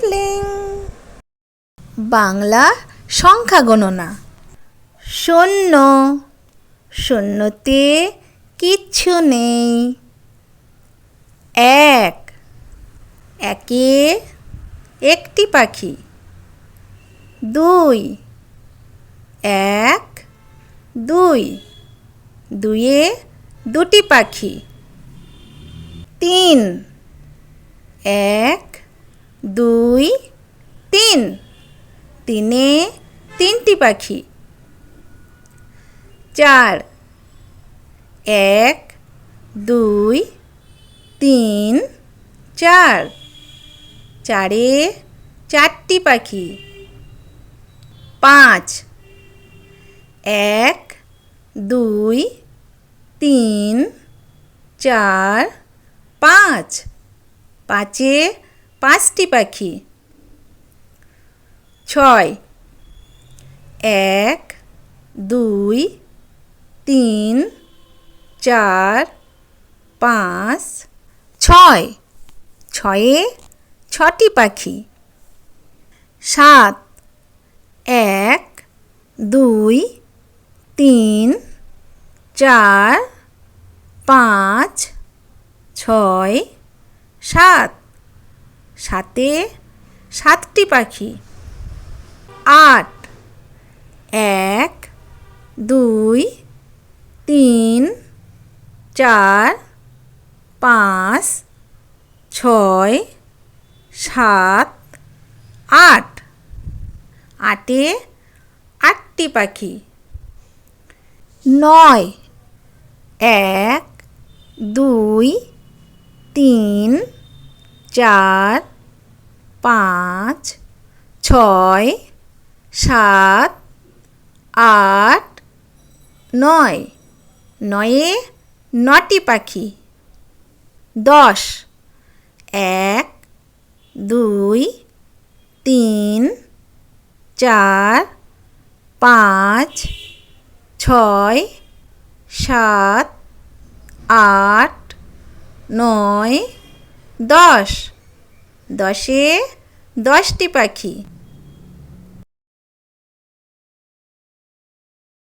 টিরলিং বাংলা সংখ্যা গণনা। শূন্য। শূন্যতে কিচ্ছু নেই। এক। একে একটি পাখি। দুই। এক। দুই। দুইয়ে দুটি পাখি। তিন। এক। দুই, তিন। তিনে তিনটি পাখি। চার। এক, দুই, তিন, চার। চারে চারটি পাখি। পাঁচ। এক, দুই, তিন, চার, পাঁচ। পাঁচে পাঁচটি পাখি। ছয়, এক, দুই, তিন, চার, পাঁচ, ছয়। ছয়ে ছটি পাখি। সাত, এক, দুই, তিন, চার, পাঁচ, ছয়, সাত। সাতে সাতটি পাখি। আট, এক, দুই, তিন, চার, পাঁচ, ছয়, সাত, আট। আটে আটটি পাখি। নয়, এক, দুই, তিন চার, পাঁচ, ছয়, সাত, আট, নয়। নয়ে নটি পাখি। দশ। এক, দুই, তিন, চার, পাঁচ, ছয়, সাত, আট, নয় দশ। দশে দশটি পাখি।